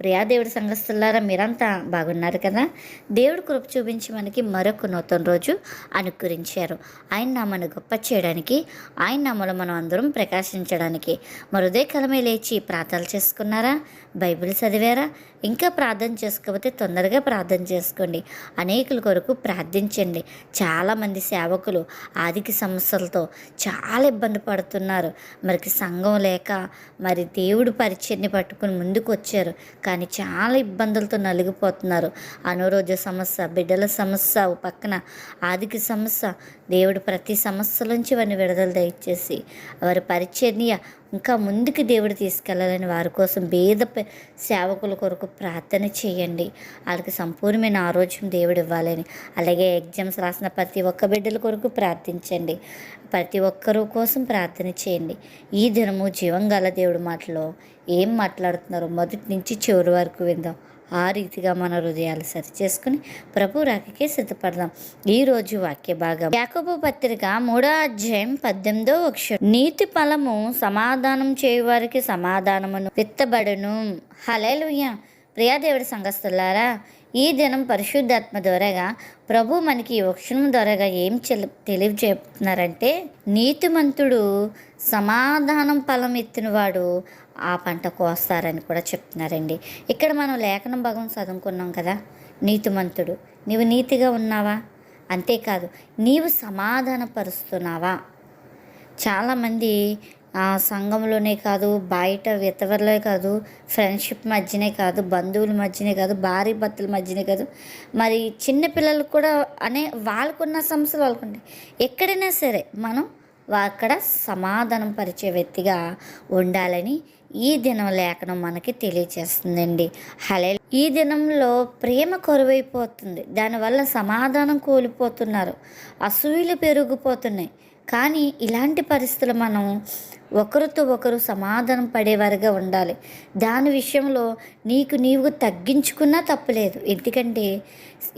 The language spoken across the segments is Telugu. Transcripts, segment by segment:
ప్రియాదేవుడి సంఘస్థులారా మీరంతా బాగున్నారు కదా? దేవుడు కృప చూపించి మనకి మరొక నూతన రోజు అనుకరించారు. ఆయన నామను గొప్ప చేయడానికి ఆయన నామలో మనం అందరం ప్రకాశించడానికి మరుదే కలమే లేచి ప్రార్థనలు చేసుకున్నారా? బైబిల్ చదివారా? ఇంకా ప్రార్థన చేసుకోకపోతే తొందరగా ప్రార్థన చేసుకోండి. అనేకుల కొరకు ప్రార్థించండి. చాలామంది సేవకులు ఆర్థిక సమస్యలతో చాలా ఇబ్బంది పడుతున్నారు. మరికి సంఘం లేక మరి దేవుడు పరిచయని పట్టుకుని ముందుకు వచ్చారు కానీ చాలా ఇబ్బందులతో నలిగిపోతున్నారు. అనారోగ్య సమస్య బిడ్డల సమస్య పక్కన ఆర్థిక సమస్య దేవుడు ప్రతి సమస్య నుంచి వారిని విడుదల దయచేసి వారి పరిచర్య ఇంకా ముందుకు దేవుడు తీసుకెళ్ళాలని వారి కోసం భేద సేవకుల కొరకు ప్రార్థన చేయండి. వాళ్ళకి సంపూర్ణమైన ఆరోగ్యం దేవుడు ఇవ్వాలని. అలాగే ఎగ్జామ్స్ రాసిన ప్రతి ఒక్క బిడ్డల కొరకు ప్రార్థించండి. ప్రతి ఒక్కరు కోసం ప్రార్థన చేయండి. ఈ దినము జీవంగల దేవుడి మాటలో ఏం మాట్లాడుతున్నారో మొదటి నుంచి చివరి వరకు విందాం. ఆ రీతిగా మన హృదయాలు సరి చేసుకుని ప్రభు రాకకే సిద్ధపడదాం. ఈ రోజు వాక్య భాగం. యాకబు పత్రిక మూడో అధ్యాయం పద్దెనిమిదో అక్షరం నీతి ఫలము సమాధానం చేయువారికి సమాధానమును విత్తబడును. హలేలుయ్య ప్రియాదేవుడి సంఘస్థులారా ఈ దినం పరిశుద్ధాత్మ ద్వారాగా ప్రభు మనకి ఈ వక్షణం ద్వారాగా ఏం తెలియజేస్తున్నారంటే నీతిమంతుడు సమాధానం ఫలం ఎత్తినవాడు ఆ పంట కోస్తారని కూడా చెప్తున్నారండి. ఇక్కడ మనం లేఖనం భాగం చదువుకున్నాం కదా నీతిమంతుడు. నీవు నీతిగా ఉన్నావా? అంతేకాదు నీవు సమాధానపరుస్తున్నావా? చాలామంది సంఘంలోనే కాదు బయట ఇతరులే కాదు ఫ్రెండ్షిప్ మధ్యనే కాదు బంధువుల మధ్యనే కాదు భార్య భర్తల మధ్యనే కాదు. మరి చిన్నపిల్లలు కూడా అనే వాళ్ళకున్న సమస్యలు వాళ్ళకుంటాయి. ఎక్కడైనా సరే మనం వా- అక్కడ సమాధానం పరిచే వ్యక్తిగా ఉండాలని ఈ దినం లేఖనం మనకి తెలియచేస్తుందండి. హలే ఈ దినంలో ప్రేమ కరువైపోతుంది. దానివల్ల సమాధానం కోల్పోతున్నారు. అసూయలు పెరిగిపోతున్నాయి. కానీ ఇలాంటి పరిస్థితులు మనం ఒకరితో ఒకరు సమాధానం పడేవారుగా ఉండాలి. దాని విషయంలో నీకు నీవు తగ్గించుకున్నా తప్పులేదు. ఎందుకంటే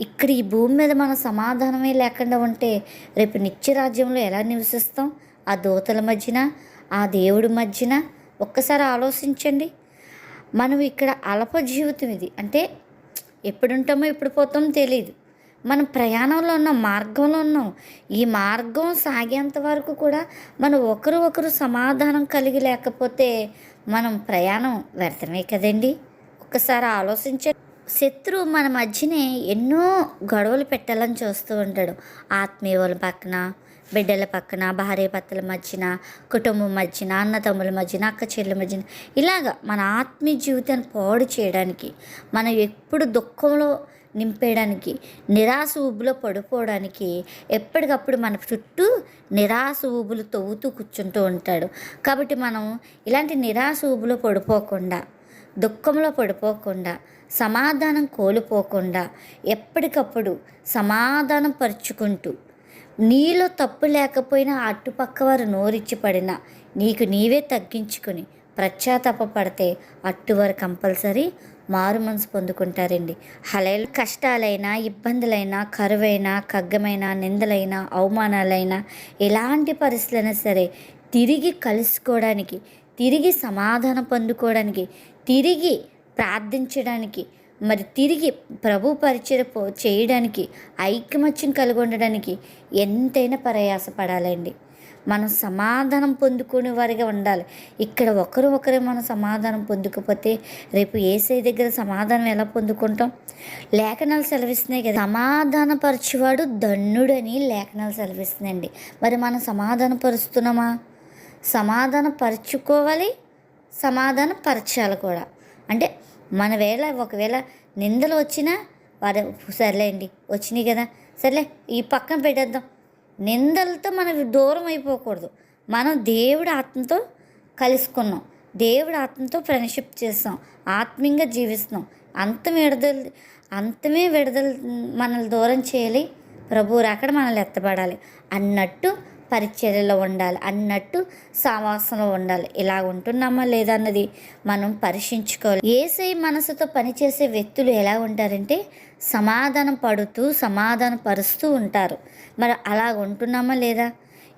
ఇక్కడ ఈ భూమి మీద మనం సమాధానమే లేకుండా ఉంటే రేపు నిత్యరాజ్యంలో ఎలా నివసిస్తాం? ఆ దూతల మధ్యన ఆ దేవుడి మధ్యన? ఒక్కసారి ఆలోచించండి. మనం ఇక్కడ అల్ప జీవితం ఇది. అంటే ఎప్పుడుంటామో ఎప్పుడు పోతామో తెలియదు. మనం ప్రయాణంలో ఉన్నాం మార్గంలో ఉన్నాం. ఈ మార్గం సాగేంత వరకు కూడా మనం ఒకరు ఒకరు సమాధానం కలిగి లేకపోతే మనం ప్రయాణం వ్యర్థమే కదండి. ఒక్కసారి ఆలోచించే శత్రువు మన మధ్యనే ఎన్నో గొడవలు పెట్టాలని చూస్తూ ఉంటాడు. ఆత్మీయ వాళ్ళ పక్కన బిడ్డల పక్కన భార్య భర్తల మధ్యన కుటుంబం మధ్యన అన్నతమ్ముల మధ్యన అక్క చెల్లెల మధ్యన. ఇలాగ మన ఆత్మీయ జీవితాన్ని పాడు చేయడానికి మనం ఎప్పుడు దుఃఖంలో నింపేయడానికి నిరాశ ఊబులో పడిపోవడానికి ఎప్పటికప్పుడు మన చుట్టూ నిరాశ ఊబులు తవ్వుతూ కూర్చుంటూ ఉంటాడు. కాబట్టి మనం ఇలాంటి నిరాశ ఊబులో పడిపోకుండా దుఃఖంలో పడిపోకుండా సమాధానం కోల్పోకుండా ఎప్పటికప్పుడు సమాధానం పరుచుకుంటూ నీలో తప్పు లేకపోయినా అటుపక్క వారు నోరిచ్చి పడినా నీకు నీవే తగ్గించుకుని పడితే అట్టువారు కంపల్సరీ మారు మనసు పొందుకుంటారండి. హలైలు కష్టాలైనా ఇబ్బందులైనా కరువైనా ఖగ్గమైనా నిందలైనా అవమానాలైనా ఎలాంటి పరిస్థితులైనా సరే తిరిగి కలుసుకోవడానికి తిరిగి సమాధానం పొందుకోవడానికి తిరిగి ప్రార్థించడానికి మరి తిరిగి ప్రభు పరిచయ చేయడానికి ఐక్యమత్యం కలిగి ఉండడానికి ఎంతైనా ప్రయాసపడాలండి. మనం సమాధానం పొందుకునే వారిగా ఉండాలి. ఇక్కడ ఒకరు ఒకరే మనం సమాధానం పొందుకపోతే రేపు ఏసై దగ్గర సమాధానం ఎలా పొందుకుంటాం? లేఖనాలు సెలవిస్తున్నాయి కదా. సమాధానపరచువాడు ధన్యుడని లేఖనాలు సెలవిస్తుందండి మరి మనం సమాధాన పరుస్తున్నామా సమాధాన పరుచుకోవాలి సమాధాన పరచాలి కూడా. అంటే మన వేళ ఒకవేళ నిందలు వచ్చినా వారు సర్లే అండి వచ్చినాయి కదా. సర్లే ఈ పక్కన పెట్టేద్దాం. నిందలతో మనం దూరం అయిపోకూడదు. మనం దేవుడి ఆత్మతో కలుసుకున్నాం. దేవుడు ఆత్మతో ఫ్రెండ్షిప్ చేస్తాం ఆత్మీయంగా జీవిస్తున్నాం. అంతం విడుదల అంతమే విడుదల మనల్ని దూరం చేయాలి. ప్రభు అక్కడ మనల్ని ఎత్తబడాలి అన్నట్టు పరిచర్యలో ఉండాలి అన్నట్టు సావాసంలో ఉండాలి. ఇలా ఉంటున్నామా లేదా అన్నది మనం పరీక్షించుకోవాలి. ఏసై మనసుతో పనిచేసే వ్యక్తులు ఎలా ఉంటారంటే సమాధానం పడుతూ సమాధాన పరుస్తూ ఉంటారు. మరి అలా ఉంటున్నామా లేదా?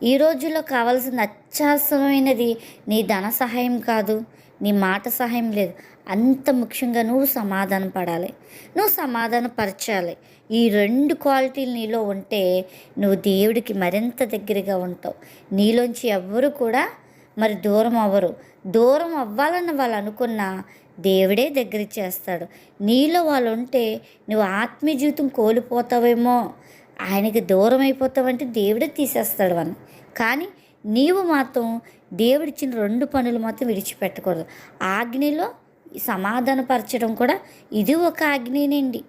ఈ రోజుల్లో కావాల్సిన అత్యవసరమైనది నీ ధన సహాయం కాదు నీ మాట సహాయం లేదు. అంత ముఖ్యంగా నువ్వు సమాధానం పడాలి. నువ్వు సమాధాన పరచాలి. ఈ రెండు క్వాలిటీలు నీలో ఉంటే నువ్వు దేవుడికి మరింత దగ్గరగా ఉంటావు. నీలోంచి ఎవ్వరు కూడా మరి దూరం అవ్వరు. దూరం అవ్వాలని వాళ్ళు అనుకున్న దేవుడే దగ్గర చేస్తాడు. నీలో వాళ్ళు ఉంటే నువ్వు ఆత్మీయ జీవితం కోల్పోతావేమో. ఆయనకి దూరం అయిపోతావంటే దేవుడే తీసేస్తాడు అని కానీ నీవు మాత్రం దేవుడిచ్చిన రెండు పనులు మాత్రం విడిచిపెట్టకూడదు. ఆజ్ఞలో సమాధానపరచడం కూడా ఇది ఒక ఆజ్ఞేనండి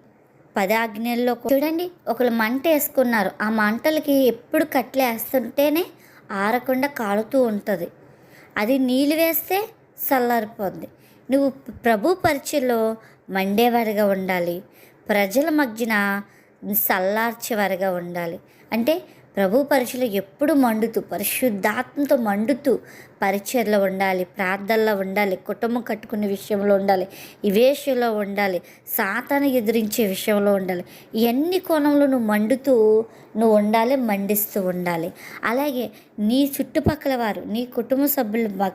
పది ఆజ్ఞల్లో చూడండి ఒకళ్ళు మంట వేసుకున్నారు. ఆ మంటలకి ఎప్పుడు కట్లు వేస్తుంటేనే ఆరకుండా కాలుతూ ఉంటుంది. అది నీళ్ళు వేస్తే చల్లారిపోద్ది. నువ్వు ప్రభు పరిచయలో మండేవాడిగా ఉండాలి. ప్రజల మధ్యన చల్లార్చేవారిగా ఉండాలి. అంటే ప్రభు పరిచయలు ఎప్పుడు మండుతూ పరిశుద్ధాత్మతో మండుతూ పరిచయలో ఉండాలి ప్రార్థనలో ఉండాలి కుటుంబం కట్టుకునే విషయంలో ఉండాలి ఇవేషంలో ఉండాలి సాతాను ఎదిరించే విషయంలో ఉండాలి. ఇవన్నీ కోణంలో నువ్వు మండుతూ నువ్వు ఉండాలి మండిస్తూ ఉండాలి. అలాగే నీ చుట్టుపక్కల వారు నీ కుటుంబ సభ్యుల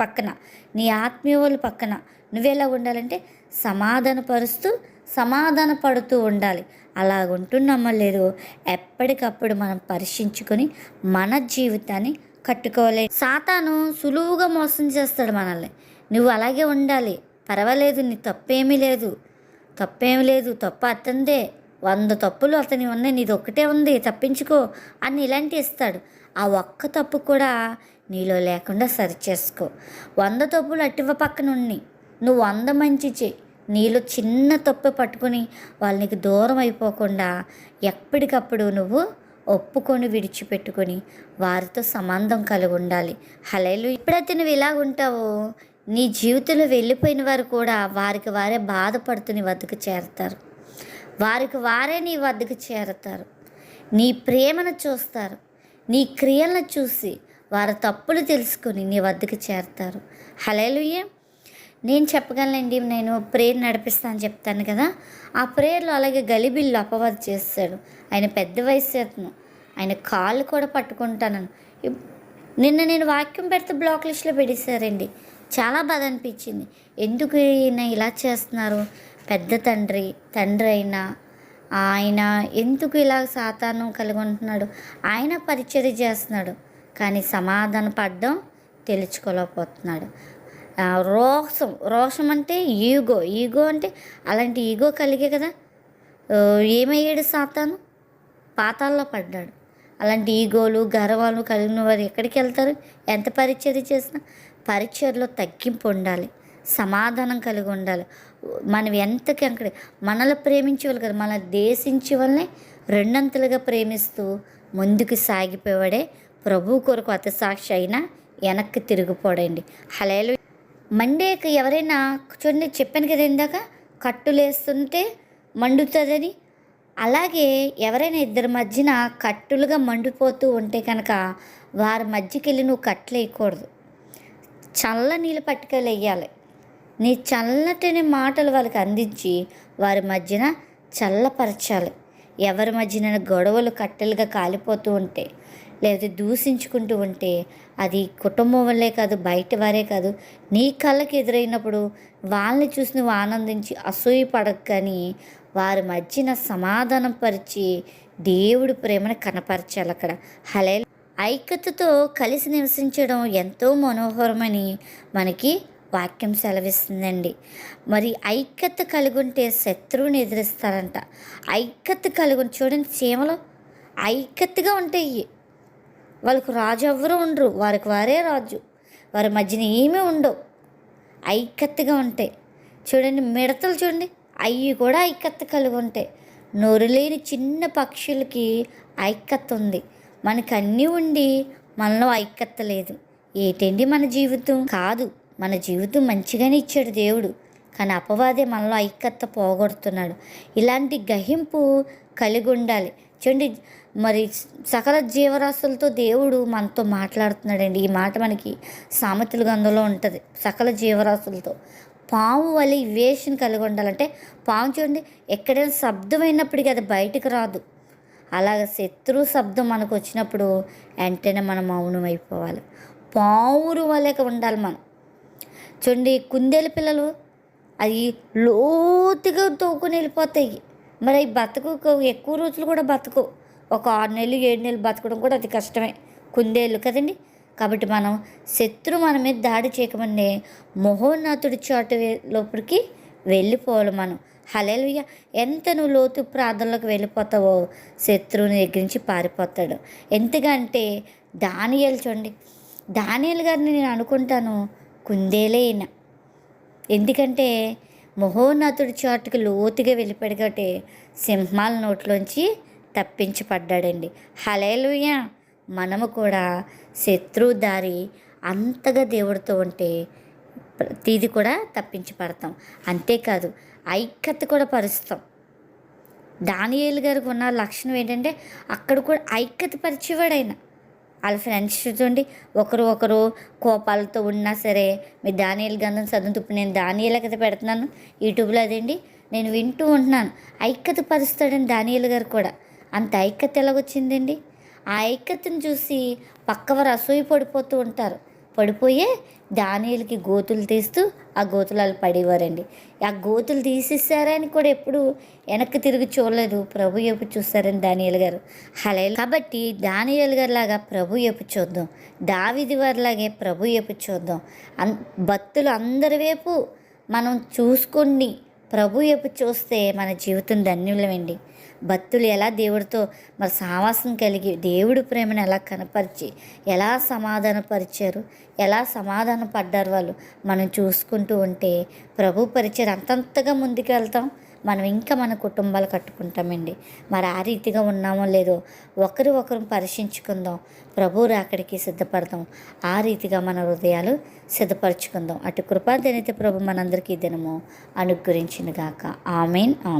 పక్కన నీ ఆత్మీయ వాళ్ళ పక్కన నువ్వెలా ఉండాలంటే సమాధానపరుస్తూ సమాధాన పడుతూ ఉండాలి. అలా ఉంటున్నామో లేదో ఎప్పటికప్పుడు మనం పరీక్షించుకొని మన జీవితాన్ని కట్టుకోవాలి. సాతాను సులువుగా మోసం చేస్తాడు మనల్ని. నువ్వు అలాగే ఉండాలి. పర్వాలేదు నీ తప్పేమీ లేదు. తప్పేమీ లేదు తప్పు అతందే వంద తప్పులు అతని ఉన్నాయి నీది ఒక్కటే ఉంది తప్పించుకో అని ఇలాంటి ఇస్తాడు. ఆ ఒక్క తప్పు కూడా నీలో లేకుండా సరిచేసుకో. వంద తప్పులు అటువ పక్కన ఉన్నాయి నువ్వు వంద మంచి చేయి. నీలో చిన్న తప్పు పట్టుకుని వాళ్ళకి దూరం అయిపోకుండా ఎప్పటికప్పుడు నువ్వు ఒప్పుకొని విడిచిపెట్టుకొని వారితో సంబంధం కలిగి ఉండాలి. హలేలు ఎప్పుడైతే నువ్వు ఇలా ఉంటావో నీ జీవితంలో వెళ్ళిపోయిన వారు కూడా వారికి వారే బాధపడుతూ నీ వద్దకు చేరతారు. వారికి వారే నీ వద్దకు చేరతారు. నీ ప్రేమను చూస్తారు. నీ క్రియలను చూసి వారి తప్పులు తెలుసుకొని నీ వద్దకు చేరతారు. హలేలుయ్య నేను చెప్పగలనండి నేను ప్రేయర్ నడిపిస్తాను చెప్తాను కదా. ఆ ప్రేయర్లో అలాగే గలిబిల్లు అపవాదు చేస్తాడు. ఆయన పెద్ద వయసు అతను. ఆయన కాళ్ళు కూడా పట్టుకుంటాను నిన్న నేను వాక్యం పెడితే బ్లాక్ లిస్ట్లో పెట్టేశారండి. చాలా బాధ అనిపించింది. ఎందుకు ఈయన ఇలా చేస్తున్నారు? పెద్ద తండ్రి తండ్రి అయినా ఆయన ఎందుకు ఇలా సాతానం కలిగి ఉంటున్నాడు? ఆయన పరిచర్య చేస్తున్నాడు. కానీ సమాధాన పడ్డం తెలుసుకోలేకపోతున్నాడు. రోషం రోషం అంటే ఈగో. ఈగో అంటే అలాంటి ఈగో కలిగే కదా. ఏమయ్యాడు సాతాను? పాతాల్లో పడ్డాడు. అలాంటి ఈగోలు గర్వాలు కలిగిన వారు ఎక్కడికి వెళ్తారు? ఎంత పరిచర్య చేసినా పరిచర్లో తగ్గింపు ఉండాలి. సమాధానం కలిగి ఉండాలి. మనం ఎంతకి అక్కడ మనల్ని ప్రేమించే వాళ్ళు కదా మన దేశించే వాళ్ళని రెండంతలుగా ప్రేమిస్తూ ముందుకు సాగిపోయేవాడే ప్రభు కొరకు అతి సాక్షి అయినా వెనక్కి తిరిగిపోడండి. హలేలు మండేకి ఎవరైనా చూడండి చెప్పాను కదా ఇందాక? కట్టులేస్తుంటే మండుతుందని. అలాగే ఎవరైనా ఇద్దరి మధ్యన కట్టులుగా మండిపోతూ ఉంటే కనుక వారి మధ్యకి వెళ్ళి నువ్వు కట్లు వేయకూడదు. చల్ల నీళ్ళు పట్టుకెళ్ళి వేయాలి. నీ చల్లటిని మాటలు వాళ్ళకి అందించి వారి మధ్యన చల్లపరచాలి. ఎవరి మధ్యన గొడవలు కట్టెలుగా కాలిపోతూ ఉంటే లేకపోతే దూషించుకుంటూ ఉంటే అది కుటుంబం వల్లే కాదు బయట వారే కాదు. నీ కళ్ళకి ఎదురైనప్పుడు వాళ్ళని చూసి నువ్వు ఆనందించి అసూయ పడక కానీ వారి మధ్యన సమాధానం పరిచి దేవుడి ప్రేమను కనపరచాలి అక్కడ. హలే ఐక్యతతో కలిసి నివసించడం ఎంతో మనోహరమని మనకి వాక్యం సెలవిస్తుందండి. మరి ఐక్యత కలిగి ఉంటే శత్రువుని ఎదిరిస్తారంట. ఐక్యత కలిగి చూడండి చీమలు. ఐక్యతగా ఉంటాయి వాళ్ళకు రాజు ఎవ్వరు ఉండరు వారికి వారే రాజు. వారి మధ్యన ఏమీ ఉండవు. ఐక్యతగా ఉంటాయి. చూడండి మిడతలు చూడండి అవి కూడా ఐక్యత కలిగి ఉంటాయి. నోరు లేని చిన్న పక్షులకి ఐక్యత ఉంది. మనకు అన్నీ ఉండి మనలో ఐక్యత లేదు. ఏటండి మన జీవితం? కాదు మన జీవితం మంచిగానే ఇచ్చాడు దేవుడు. కానీ అపవాదే మనలో ఐక్యత పోగొడుతున్నాడు. ఇలాంటి గహింపు కలిగి ఉండాలి. చూడండి మరి సకల జీవరాశులతో దేవుడు మనతో మాట్లాడుతున్నాడండి. ఈ మాట మనకి సామెతలు గంధంలో ఉంటుంది. సకల జీవరాశులతో. పాము వల్ల వేషన్ కలిగి ఉండాలంటే పాము చూడండి ఎక్కడైనా శబ్దమైనప్పటికీ అది బయటకు రాదు. అలాగ శత్రు శబ్దం మనకు వచ్చినప్పుడు వెంటనే మనం మౌనం అయిపోవాలి. పావురు వలెక ఉండాలి మనం. చూడండి కుందేలు పిల్లలు అవి లోతుగా తోకుని వెళ్ళిపోతాయి. మరి బతుకు ఎక్కువ రోజులు కూడా బతుకు. ఒక ఆరు నెలలు ఏడు నెలలు బతకడం కూడా అది కష్టమే. కుందేళ్ళు కదండి? కాబట్టి మనం శత్రు మన మీద దాడి చేయకముందే మహోన్నతుడి చోట లోపలికి వెళ్ళిపోవాలి మనం. హలేలుయ్య ఎంత నువ్వు లోతు ప్రార్థనలోకి వెళ్ళిపోతావో శత్రువుని దగ్గర నుంచి పారిపోతాడు. ఎంతకంటే దానియాలు చూడండి. దానియాలు గారిని నేను అనుకుంటాను కుందేలే అయినా ఎందుకంటే మహోన్నతుడి చోటుకి లోతుగా వెళ్ళిపోయాడు. సింహాల నోట్లోంచి తప్పించబడ్డాడండి. హలేలుయ మనము కూడా శత్రు దారి అంతగా దేవుడితో ఉంటే ప్రతిది కూడా తప్పించబడతాం. అంతేకాదు ఐక్యత కూడా పరుస్తాం. దానియేలు గారికి ఉన్న లక్షణం ఏంటంటే అక్కడ కూడా ఐక్యత పరిచేవాడు ఆయన వాళ్ళ ఫ్రెండ్స్ చూడండి ఒకరు ఒకరు కోపాలతో ఉన్నా సరే మీ దానియల్ గంధం చదువుతూ ఇప్పుడు నేను దానియల కదా పెడుతున్నాను. యూట్యూబ్లో అదేంటి? నేను వింటూ ఉంటున్నాను. ఐక్యత పరుస్తాడని దానియల్ గారు కూడా. అంత ఐక్యత ఎలాగొచ్చిందండి? ఆ ఐక్యతను చూసి పక్కవారు అసూయ పడిపోతూ ఉంటారు. పడిపోయే దానియలకి గోతులు తీస్తూ ఆ గోతులు వాళ్ళు పడేవారండి. ఆ గోతులు తీసేసారని కూడా ఎప్పుడు వెనక్కి తిరిగి చూడలేదు. ప్రభు ఎప్పు చూస్తారని దానియల్ గారు. హలే కాబట్టి దానియల్ గారు లాగా ప్రభు ఎప్పు చూద్దాం. దావిది వారిలాగే ప్రభు ఎప్పు చూద్దాం. అన్ భక్తులు అందరి వైపు మనం చూసుకొని ప్రభు ఎప్పు చూస్తే మన జీవితం ధన్యులమండి. భక్తులు ఎలా దేవుడితో మరి సావాసం కలిగి దేవుడి ప్రేమను ఎలా కనపరిచి ఎలా సమాధానపరిచారు ఎలా సమాధాన పడ్డారు వాళ్ళు మనం చూసుకుంటూ ఉంటే ప్రభు పరిచయం అంతంతగా ముందుకు వెళ్తాం. మనం ఇంకా మన కుటుంబాలు కట్టుకుంటామండి. మరి ఆ రీతిగా ఉన్నామో లేదో ఒకరు ఒకరు పరీక్షించుకుందాం. ప్రభు రాకడికి సిద్ధపడదాం. ఆ రీతిగా మన హృదయాలు సిద్ధపరచుకుందాం. అటు కృపాదనైతే ప్రభు మనందరికీ దినము అనుగ్రహించిన గాక ఆమెన్. ఆమె